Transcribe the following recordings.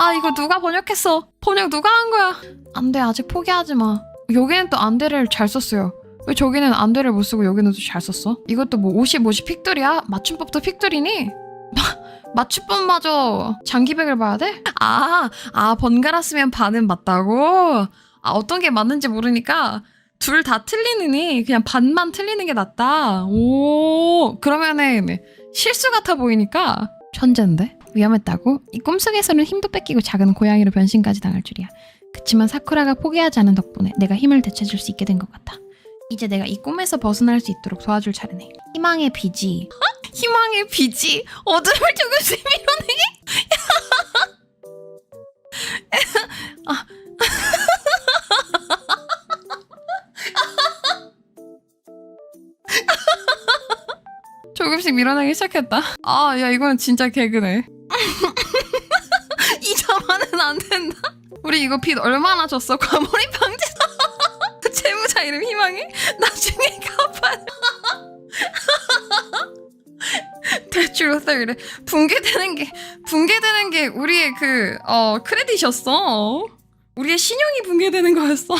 아 이거 누가 번역했어? 번역 누가 한 거야? 안 돼 아직 포기하지 마. 여기는 또 안돼를 잘 썼어요. 왜 저기는 안돼를 못 쓰고 여기는 또 잘 썼어? 이것도 뭐 50, 50 픽돌이야? 맞춤법도 픽돌이니? 맞춤법마저 장기백을 봐야 돼? 아, 아 번갈아 쓰면 반은 맞다고? 아 어떤 게 맞는지 모르니까 둘 다 틀리느니 그냥 반만 틀리는 게 낫다. 오, 그러면은 실수 같아 보이니까 천재인데? 위험했다고? 이 꿈속에서는 힘도 뺏기고 작은 고양이로 변신까지 당할 줄이야. 그치만 사쿠라가 포기하지 않은 덕분에 내가 힘을 되찾을 수 있게 된 것 같아. 이제 내가 이 꿈에서 벗어날 수 있도록 도와줄 차례네. 희망의 비지. 희망의 비지. 어둠을 조금씩 밀어내기. 아. 조금씩 밀어내기 시작했다. 아, 야, 이거는 진짜 개그네. 이 자만은 안 된다. 우리 이거 빚 얼마나 줬어? 과몰입 방지. 채무자 이름 희망이? 나중에 갚아야 대출 이래 붕괴되는 게 붕괴되는 게 우리의 그 어 크레딧이었어. 우리의 신용이 붕괴되는 거였어.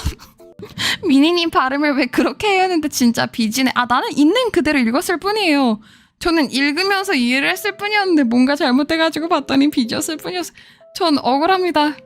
미니님 발음을 왜 그렇게 해야 하는데 진짜 비지네. 아 나는 있는 그대로 읽었을 뿐이에요. 저는 읽으면서 이해를 했을 뿐이었는데 뭔가 잘못돼가지고 봤더니 비지였을 뿐이었어. 전 억울합니다.